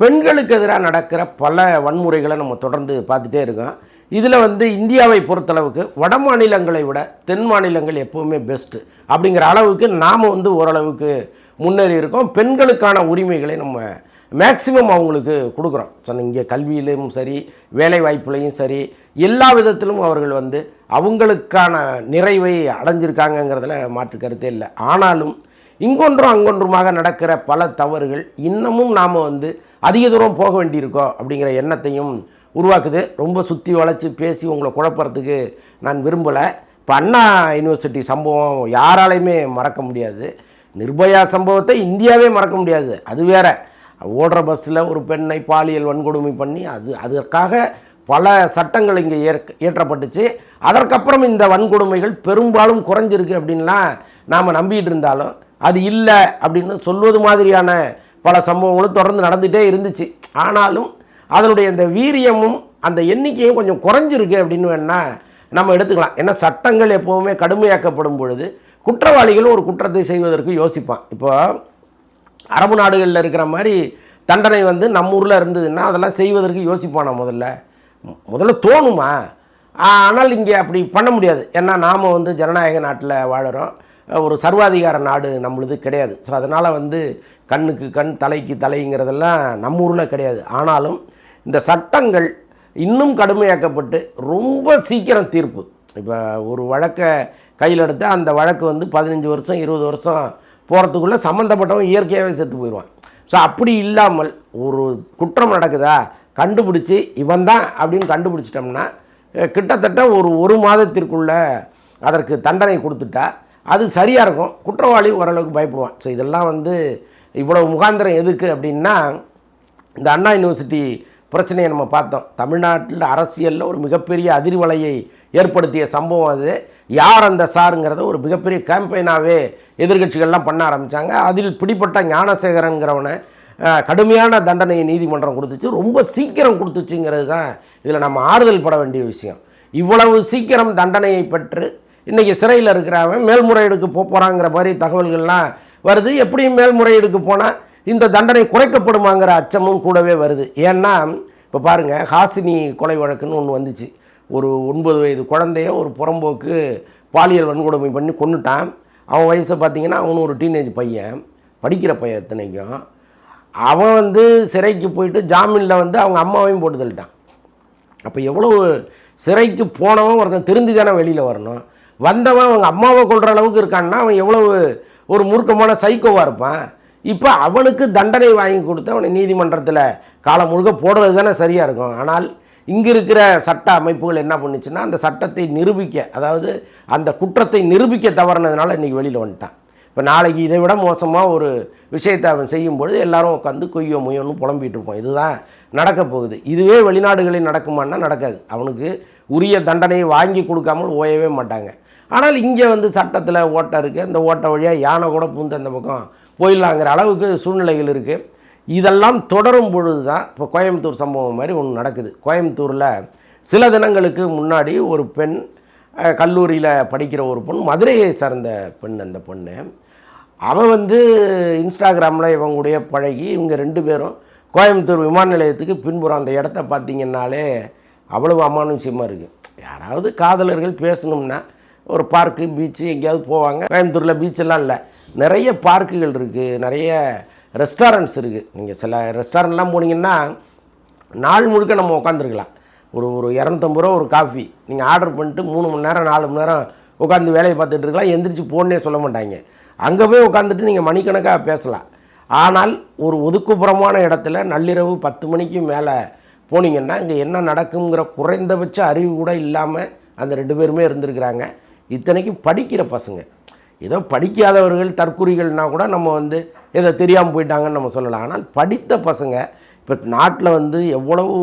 பெண்களுக்கு எதிராக நடக்கிற பல வன்முறைகளை நம்ம தொடர்ந்து பார்த்துட்டே இருக்கோம். இதில் வந்து இந்தியாவை பொறுத்தளவுக்கு வட மாநிலங்களை விட தென் மாநிலங்கள் எப்போவுமே பெஸ்ட்டு அப்படிங்கிற அளவுக்கு நாம் வந்து ஓரளவுக்கு முன்னேறி இருக்கோம். பெண்களுக்கான உரிமைகளை நம்ம மேக்சிமம் அவங்களுக்கு கொடுக்குறோம். ஸோ இங்கே கல்வியிலும் சரி வேலை வாய்ப்புலையும் சரி எல்லா விதத்திலும் அவர்கள் வந்து அவங்களுக்கான நிறைவை அடைஞ்சிருக்காங்கங்கிறதுல மாற்று கருத்தே இல்லை. ஆனாலும் இங்கொன்றும் அங்கொன்றுமாக நடக்கிற பல தவறுகள் இன்னமும் நாம் வந்து அதிக தூரம் போக வேண்டியிருக்கோம் அப்படிங்கிற எண்ணத்தையும் உருவாக்குது. ரொம்ப சுற்றி வளைச்சி பேசி உங்களை குழப்பறதுக்கு நான் விரும்பலை. இப்போ அண்ணா யூனிவர்சிட்டி சம்பவம் யாராலையுமே மறக்க முடியாது. நிர்பயா சம்பவத்தை இந்தியாவே மறக்க முடியாது. அது வேற. ஓடுற பஸ்ஸில் ஒரு பெண்ணை பாலியல் வன்கொடுமை பண்ணி அது அதற்காக பல சட்டங்கள் இங்கே ஏற்க இயற்றப்பட்டுச்சு. அதற்கப்புறம் இந்த வன்கொடுமைகள் பெரும்பாலும் குறைஞ்சிருக்கு அப்படின்லாம் நாம் நம்பிட்டு இருந்தாலும் அது இல்லை அப்படின்னு சொல்வது மாதிரியான பல சம்பவங்களும் தொடர்ந்து நடந்துகிட்டே இருந்துச்சு. ஆனாலும் அதனுடைய இந்த வீரியமும் அந்த எண்ணிக்கையும் கொஞ்சம் குறைஞ்சிருக்கு அப்படின்னு வேணால் நம்ம எடுத்துக்கலாம். ஏன்னா சட்டங்கள் எப்போவுமே கடுமையாக்கப்படும் பொழுது குற்றவாளிகளும் ஒரு குற்றத்தை செய்வதற்கு யோசிப்பான். இப்போ அரபு நாடுகளில் இருக்கிற மாதிரி தண்டனை வந்து நம்ம ஊரில் இருந்ததுன்னா அதெல்லாம் செய்வதற்கு யோசிப்பானா முதல்ல? முதல்ல தோணுமா? ஆனால் இங்கே அப்படி பண்ண முடியாது. ஏன்னா நாம் வந்து ஜனநாயக நாட்டில் வாழுறோம். ஒரு சர்வாதிகார நாடு நம்மளுது கிடையாது. ஸோ அதனால் வந்து கண்ணுக்கு கண் தலைக்கு தலைங்கிறதெல்லாம் நம்ம ஊரில் கிடையாது. ஆனாலும் இந்த சட்டங்கள் இன்னும் கடுமையாக்கப்பட்டு ரொம்ப சீக்கிரம் தீர்ப்பு. இப்போ ஒரு வழக்கை கையில் எடுத்தால் அந்த வழக்கு வந்து பதினஞ்சு வருஷம் இருபது வருஷம் போகிறதுக்குள்ளே சம்மந்தப்பட்டவன் இயற்கையாகவே செத்து போயிடுவான். ஸோ அப்படி இல்லாமல் ஒரு குற்றம் நடக்குதா? கண்டுபிடிச்சி இவன் தான் அப்படின்னு கண்டுபிடிச்சிட்டோம்னா கிட்டத்தட்ட ஒரு ஒரு மாதத்திற்குள்ளே அதற்கு தண்டனை கொடுத்துட்டா அது சரியாக இருக்கும். குற்றவாளி ஓரளவுக்கு பயப்படுவான். ஸோ இதெல்லாம் வந்து இவ்வளோ முகாந்திரம் எதுக்கு அப்படின்னா இந்த அண்ணா யூனிவர்சிட்டி பிரச்சனையை நம்ம பார்த்தோம். தமிழ்நாட்டில் அரசியலில் ஒரு மிகப்பெரிய அதிர்வலையை ஏற்படுத்திய சம்பவம் அது. யார் அந்த சாருங்கிறத ஒரு மிகப்பெரிய கேம்பெயினாகவே எதிர்க்கட்சிகள்லாம் பண்ண ஆரம்பித்தாங்க அதில் பிடிப்பட்ட ஞானசேகரங்கிறவனை கடுமையான தண்டனையை நீதிமன்றம் கொடுத்துச்சு. ரொம்ப சீக்கிரம் கொடுத்துச்சுங்கிறது தான் இதில் நம்ம ஆறுதல் பட வேண்டிய விஷயம். இவ்வளவு சீக்கிரம் தண்டனையை பெற்று இன்றைக்கி சிறையில் இருக்கிறவன் மேல்முறையீடுக்கு போக போகிறாங்கிற மாதிரி தகவல்கள்லாம் வருது. எப்படியும் மேல்முறையீடுக்கு போனால் இந்த தண்டனை குறைக்கப்படுமாங்கிற அச்சமும் கூடவே வருது. ஏன்னா இப்போ பாருங்கள் ஹாசினி கொலை வழக்குன்னு ஒன்று வந்துச்சு. ஒரு ஒன்பது வயது குழந்தைய ஒரு புறம்போக்கு பாலியல் வன்கொடுமை பண்ணி கொன்னுட்டான். அவன் வயசை பார்த்தீங்கன்னா அவனும் ஒரு டீனேஜ் பையன் படிக்கிற பையன் எத்தனைக்கும். அவன் வந்து சிறைக்கு போயிட்டு ஜாமீனில் வந்து அவங்க அம்மாவையும் போட்டு தள்ளிட்டான். அப்போ எவ்வளோ சிறைக்கு போனவன் ஒருத்தன் திருந்தி தானே வெளியில் வரணும். வந்தவன் அவங்க அம்மாவை கொள்கிற அளவுக்கு இருக்கான்னா அவன் எவ்வளவு ஒரு மூர்க்கமான சைக்கோவாக இருப்பான். இப்போ அவனுக்கு தண்டனை வாங்கி கொடுத்து அவனை நீதிமன்றத்தில் காலம் முழுக்க போடுறது தானே சரியாக இருக்கும். ஆனால் இங்கே இருக்கிற சட்ட அமைப்புகள் என்ன பண்ணுச்சுன்னா அந்த சட்டத்தை நிரூபிக்க அதாவது அந்த குற்றத்தை நிரூபிக்க தவறினதுனால இன்றைக்கி வெளியில் வந்துட்டான். இப்போ நாளைக்கு இதை விட மோசமாக ஒரு விஷயத்தை அவன் செய்யும்பொழுது எல்லாரும் உட்காந்து கொய்யோ முயன்னு புலம்பிட்டு இருப்போம். இதுதான் நடக்க போகுது. இதுவே வெளிநாடுகளில் நடக்குமான்னா நடக்காது. அவனுக்கு உரிய தண்டனையை வாங்கி கொடுக்காமல் ஓயவே மாட்டாங்க. ஆனால் இங்கே வந்து சட்டத்தில் ஓட்டை இருக்குது அந்த ஓட்டை வழியாக யானை கூட பூந்து அந்த பக்கம் போயிடலாங்கிற அளவுக்கு சூழ்நிலைகள் இருக்குது இதெல்லாம் தொடரும் பொழுது தான் இப்போ கோயம்புத்தூர் சம்பவம் மாதிரி ஒன்று நடக்குது. கோயம்புத்தூரில் சில தினங்களுக்கு முன்னாடி ஒரு பெண் கல்லூரியில் படிக்கிற ஒரு பொண்ணு மதுரையை சார்ந்த பெண் அந்த பொண்ணு. அவன் வந்து இன்ஸ்டாகிராமில் இவங்களுடைய பழகி இவங்க ரெண்டு பேரும் கோயம்புத்தூர் விமான நிலையத்துக்கு பின்புறம் அந்த இடத்த பார்த்தீங்கன்னாலே அவ்வளவு அமானுஷ்யமாக இருக்குது யாராவது காதலர்கள் பேசணும்னா ஒரு பார்க்கு பீச்சு எங்கேயாவது போவாங்க. கோயம்புத்தூரில் பீச்செல்லாம் இல்லை. நிறைய பார்க்குகள் இருக்குது நிறைய ரெஸ்டாரண்ட்ஸ் இருக்குது நீங்கள் சில ரெஸ்டாரண்ட்லாம் போனீங்கன்னா நாள் முழுக்க நம்ம உட்காந்துருக்கலாம் ஒரு ஒரு இரநூத்தம்பது ரூபா ஒரு காஃபி நீங்கள் ஆர்டர் பண்ணிட்டு மூணு மணி நேரம் நாலு மணி நேரம் உட்காந்து வேலையை பார்த்துட்டு இருக்கலாம். எந்திரிச்சு போடனே சொல்ல மாட்டாங்க. அங்கே போய் உட்காந்துட்டு நீங்கள் மணிக்கணக்காக பேசலாம். ஆனால் ஒரு ஒதுக்குப்புறமான இடத்துல நள்ளிரவு பத்து மணிக்கு மேலே போனீங்கன்னா இங்கே என்ன நடக்குங்கிற குறைந்தபட்ச அறிவு கூட இல்லாமல் அந்த ரெண்டு பேருமே இருந்திருக்கிறாங்க. இத்தனைக்கும் படிக்கிற பசங்க. ஏதோ படிக்காதவர்கள் தற்குறிகள்னால் கூட நம்ம வந்து ஏதோ தெரியாமல் போயிட்டாங்கன்னு நம்ம சொல்லலாம். ஆனால் படித்த பசங்க இப்போ நாட்டில் வந்து எவ்வளவு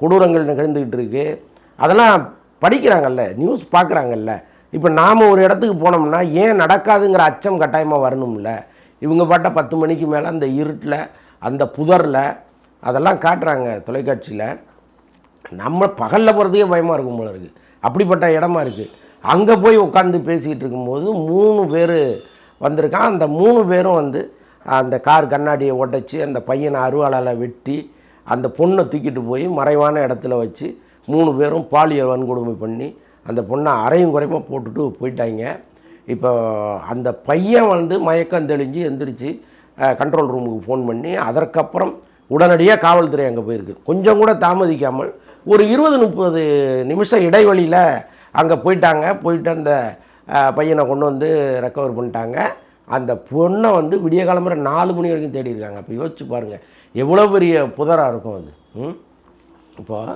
கொடூரங்கள் நிகழ்ந்துக்கிட்டு இருக்கு. அதெல்லாம் படிக்கிறாங்கல்ல நியூஸ் பார்க்குறாங்கல்ல இப்போ நாம் ஒரு இடத்துக்கு போனோம்னா ஏன் நடக்காதுங்கிற அச்சம் கட்டாயமாக வரணும்ல. இவங்க பாட்ட பத்து மணிக்கு மேலே அந்த இருட்டில் அந்த புதரில் அதெல்லாம் காட்டுறாங்க தொலைக்காட்சியில். நம்ம பகலில் போகிறதுக்கே பயமாக இருக்கும் போல இருக்குது அப்படிப்பட்ட இடமா இருக்குது அங்கே போய் உட்காந்து பேசிக்கிட்டு இருக்கும்போது மூணு பேர் வந்திருக்கான் அந்த மூணு பேரும் வந்து அந்த கார் கண்ணாடியை உடைச்சி அந்த பையனை அருவாளால் வெட்டி அந்த பொண்ணை தூக்கிட்டு போய் மறைவான இடத்துல வச்சு மூணு பேரும் பாலியல் வன்கொடுமை பண்ணி அந்த பொண்ணை அரையும் குறையுமா போட்டுட்டு போயிட்டாங்க. இப்போ அந்த பையன் வந்து மயக்கம் தெளிஞ்சு எந்திரிச்சு கண்ட்ரோல் ரூமுக்கு ஃபோன் பண்ணி அதற்கப்புறம் உடனடியாக காவல்துறை அங்கே போயிருக்கு. கொஞ்சம் கூட தாமதிக்காமல் ஒரு இருபது முப்பது நிமிஷம் இடைவெளியில் அங்கே போயிட்டாங்க. போயிட்டு அந்த பையனை கொண்டு வந்து ரெக்கவர் பண்ணிட்டாங்க. அந்த பொண்ணை வந்து விடிய காலம்புற நாலு மணி வரைக்கும் தேடி இருக்காங்க. அப்போ யோசிச்சு பாருங்கள் எவ்வளோ பெரிய புதராக இருக்கும் அது. இப்போது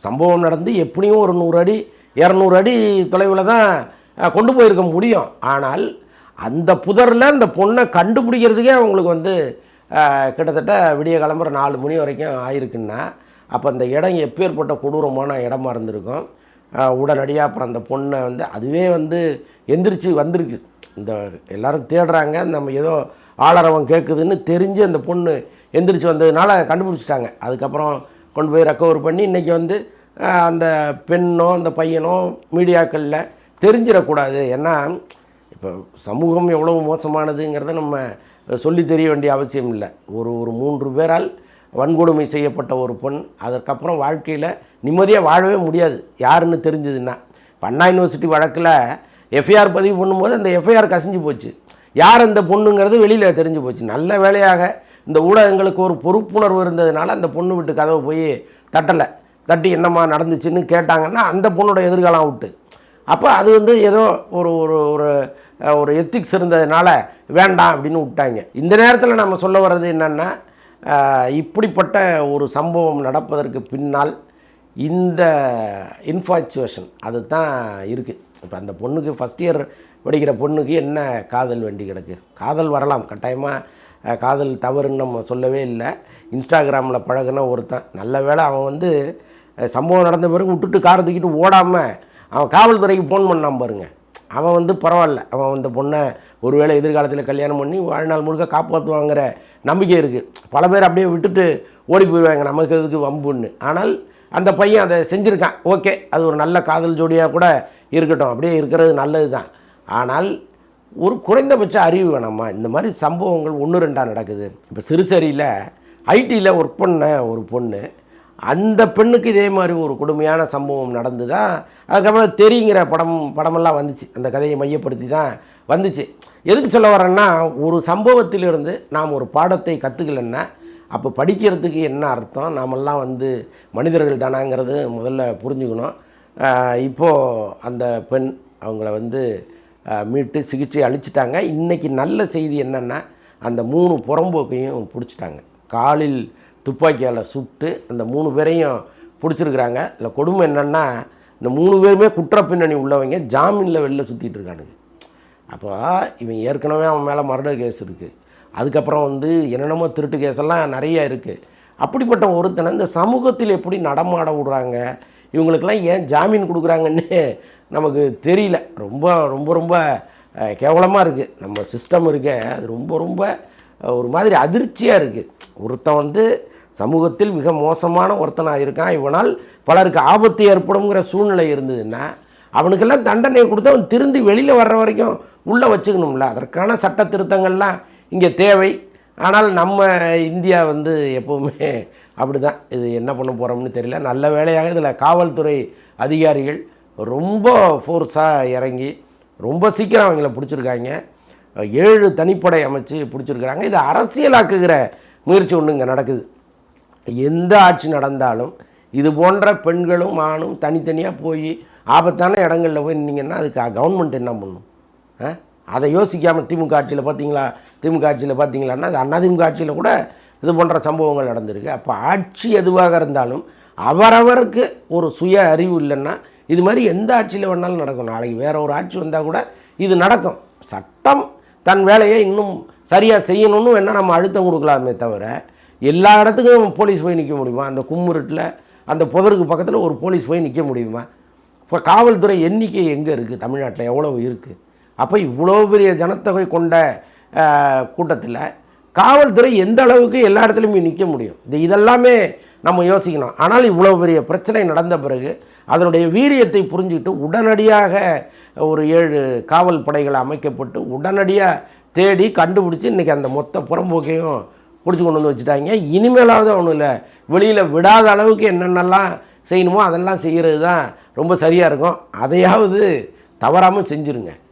சம்பவம் நடந்து எப்படியும் ஒரு நூறு அடி இரநூறு அடி தொலைவில் தான் கொண்டு போயிருக்க முடியும். ஆனால் அந்த புதரில் அந்த பொண்ணை கண்டுபிடிக்கிறதுக்கே அவங்களுக்கு வந்து கிட்டத்தட்ட விடிய கிளம்புற நாலு மணி வரைக்கும் ஆயிருக்குன்னா அப்போ அந்த இடம் எப்பேற்பட்ட கொடூரமான இடமா இருந்திருக்கும். உடனடியாக அப்புறம் அந்த பொண்ணை வந்து அதுவே வந்து எந்திரிச்சு வந்திருக்கு. இந்த எல்லாரும் தேடுறாங்க நம்ம ஏதோ ஆளரவம் கேட்குதுன்னு தெரிஞ்சு அந்த பொண்ணு எந்திரிச்சு வந்ததுனால கண்டுபிடிச்சிட்டாங்க. அதுக்கப்புறம் கொண்டு போய் ரெக்கவர் பண்ணி இன்றைக்கி வந்து அந்த பெண்ணோ அந்த பையனோ மீடியாக்களில் தெரிஞ்சிடக்கூடாது. ஏன்னா இப்போ சமூகம் எவ்வளவு மோசமானதுங்கிறத நம்ம சொல்லி தெரிய வேண்டிய அவசியம் இல்லை. ஒரு ஒரு மூன்று பேரால் வன்கொடுமை செய்யப்பட்ட ஒரு பெண் அதற்கப்புறம் வாழ்க்கையில் நிம்மதியாக வாழவே முடியாது. யாருன்னு தெரிஞ்சதுன்னா இப்ப அண்ணா யூனிவர்சிட்டி வழக்கில் எஃப்ஐஆர் பதிவு பண்ணும்போது அந்த எஃப்ஐஆர் கசிஞ்சு போச்சு. யார் அந்த பொண்ணுங்கிறது வெளியில் தெரிஞ்சு போச்சு. நல்ல வேலையாக இந்த ஊடகங்களுக்கு ஒரு பொறுப்புணர்வு இருந்ததுனால அந்த பொண்ணு விட்டு கதவை போய் தட்டலை. தட்டி என்னம்மா நடந்துச்சுன்னு கேட்டாங்கன்னா அந்த பொண்ணோட எதிர்காலம் விட்டு அப்போ அது வந்து ஏதோ ஒரு ஒரு ஒரு ஒரு எத்திக்ஸ் இருந்ததுனால வேண்டாம் அப்படின்னு விட்டாங்க. இந்த நேரத்தில் நம்ம சொல்ல வர்றது என்னென்னா இப்படிப்பட்ட ஒரு சம்பவம் நடப்பதற்கு பின்னால் இந்த இன்ஃபாச்சுவேஷன் அது தான் இருக்குது இப்போ அந்த பொண்ணுக்கு ஃபஸ்ட் இயர் படிக்கிற பொண்ணுக்கு என்ன காதல் வேண்டி கிடக்கு? காதல் வரலாம். கட்டாயமாக காதல் தவறுன்னு நம்ம சொல்லவே இல்லை. இன்ஸ்டாகிராமில் பழகுன ஒருத்தன். நல்ல வேளை அவன் வந்து சம்பவம் நடந்த பிறகு விட்டுட்டு காரை தூக்கிட்டு ஓடாமல் அவன் காவல்துறைக்கு ஃபோன் பண்ணான் பாருங்கள் அவன் வந்து பரவாயில்ல. அவன் இந்த பொண்ணை ஒருவேளை எதிர்காலத்தில் கல்யாணம் பண்ணி வாழ்நாள் முழுக்க காப்பாற்றுவாங்கிற நம்பிக்கை இருக்குது பல பேர் அப்படியே விட்டுட்டு ஓடி போயிடுவாங்க. நமக்கு எதுக்கு வம்புன்னு. ஆனால் அந்த பையன் அதை செஞ்சுருக்கான். ஓகே அது ஒரு நல்ல காதல் ஜோடியாக கூட இருக்கட்டும். அப்படியே இருக்கிறது நல்லது தான் ஆனால் ஒரு குறைந்தபட்ச அறிவு வேணாமா? இந்த மாதிரி சம்பவங்கள் ஒன்று ரெண்டாக நடக்குது. இப்போ சிறுசரியில் ஐடியில் ஒர்க் பண்ண ஒரு பொண்ணு அந்த பெண்ணுக்கு இதே மாதிரி ஒரு கொடுமையான சம்பவம் நடந்து தான் அதுக்கப்புறம் தெரியுங்கிற படம் படமெல்லாம் வந்துச்சு. அந்த கதையை மையப்படுத்தி தான் வந்துச்சு. எதுக்கு சொல்ல வரேன்னா ஒரு சம்பவத்திலிருந்து நாம் ஒரு பாடத்தை கற்றுக்கலன்னா அப்போ படிக்கிறதுக்கு என்ன அர்த்தம்? நாமெல்லாம் வந்து மனிதர்கள் தானாங்கிறது முதல்ல புரிஞ்சுக்கணும். இப்போது அந்த பெண் அவங்கள வந்து மீட்டு சிகிச்சை அளிச்சிட்டாங்க. இன்றைக்கி நல்ல செய்தி என்னென்னா அந்த மூணு புறம்போக்கையும் பிடிச்சிட்டாங்க. காலில் துப்பாக்கியால் சுட்டு அந்த மூணு பேரையும் பிடிச்சிருக்கிறாங்க. இல்லை கொடுமை என்னென்னா இந்த மூணு பேருமே குற்ற பின்னணி உள்ளவங்க ஜாமீனில் வெளில சுற்றிட்டு இருக்கானுங்க. அப்போ இவன் ஏற்கனவே அவன் மேலே மர்டர் கேஸ் இருக்குது அதுக்கப்புறம் வந்து என்னென்னமோ திருட்டு கேஸெல்லாம் நிறைய இருக்குது அப்படிப்பட்ட ஒருத்தனை இந்த சமூகத்தில் எப்படி நடமாட விடுறாங்க? இவங்களுக்கெல்லாம் ஏன் ஜாமீன் கொடுக்குறாங்கன்னு நமக்கு தெரியல. ரொம்ப ரொம்ப ரொம்ப கேவலமாக இருக்குது நம்ம சிஸ்டம் இருக்க அது ரொம்ப ரொம்ப ஒரு மாதிரி அதிர்ச்சியாக இருக்குது ஒருத்தன் வந்து சமூகத்தில் மிக மோசமான ஒருத்தனாக இருக்கான். இவனால் பலருக்கு ஆபத்து ஏற்படுங்கிற சூழ்நிலை இருந்ததுன்னா அவனுக்கெல்லாம் தண்டனை கொடுத்து அவன் திருந்தி வெளியில் வர்ற வரைக்கும் உள்ளே வச்சுக்கணும்ல. அதற்கான சட்ட திருத்தங்கள்லாம் இங்கே தேவை. ஆனால் நம்ம இந்தியா வந்து எப்போவுமே அப்படி தான் இது என்ன பண்ண போகிறோம்னு தெரியல. நல்ல வேலையாக இதில் காவல்துறை அதிகாரிகள் ரொம்ப ஃபோர்ஸாக இறங்கி ரொம்ப சீக்கிரம் அவங்கள பிடிச்சிருக்காங்க. ஏழு தனிப்படை அமைச்சு பிடிச்சிருக்கிறாங்க. இதை அரசியலாக்குகிற முயற்சி ஒன்று இங்கே நடக்குது. எந்த ஆட்சி நடந்தாலும் இது போன்ற பெண்களும் ஆணும் தனித்தனியாக போய் ஆபத்தான இடங்களில் போய் நின்னீங்கன்னா அதுக்கு கவர்மெண்ட் என்ன பண்ணும்? ஆ? அதை யோசிக்காமல் திமுக ஆட்சியில் பார்த்தீங்களா திமுக ஆட்சியில் பார்த்தீங்களான்னா அது அதிமுக ஆட்சியில் கூட இது போன்ற சம்பவங்கள் நடந்திருக்கு. அப்போ ஆட்சி எதுவாக இருந்தாலும் அவரவருக்கு ஒரு சுய அறிவு இல்லைன்னா இது மாதிரி எந்த ஆட்சியில் வேணாலும் நடக்கும். நாளைக்கு வேற ஒரு ஆட்சி வந்தால் கூட இது நடக்கும். சட்டம் தன் வேலையை இன்னும் சரியாக செய்யணும்னு வேணால் நம்ம அழுத்தம் கொடுக்கலாமே தவிர எல்லா இடத்துக்கும் போலீஸ் போய் நிற்க முடியுமா? அந்த கும்முருட்டில் அந்த புதருக்கு பக்கத்தில் ஒரு போலீஸ் போய் நிற்க முடியுமா? இப்போ காவல்துறை எண்ணிக்கை எங்கே இருக்குது தமிழ்நாட்டில் எவ்வளோ இருக்குது அப்போ இவ்வளோ பெரிய ஜனத்தொகை கொண்ட கூட்டத்தில் காவல்துறை எந்த அளவுக்கு எல்லா இடத்துலையுமே நிற்க முடியும்? இது இதெல்லாமே நம்ம யோசிக்கணும். ஆனால் இவ்வளோ பெரிய பிரச்சனை நடந்த பிறகு அதனுடைய வீரியத்தை புரிஞ்சுக்கிட்டு உடனடியாக ஒரு ஏழு காவல் படைகள் அமைக்கப்பட்டு உடனடியாக தேடி கண்டுபிடிச்சி இன்றைக்கி அந்த மொத்த புறம்போக்கையும் பிடிச்சி கொண்டு வந்து வச்சுட்டாங்க. இனிமேலாவது ஒன்றும் இல்லை. வெளியில் விடாத அளவுக்கு என்னென்னலாம் செய்யணுமோ அதெல்லாம் செய்கிறது தான் ரொம்ப சரியாக இருக்கும். அதையாவது தவறாமல் செஞ்சுருங்க.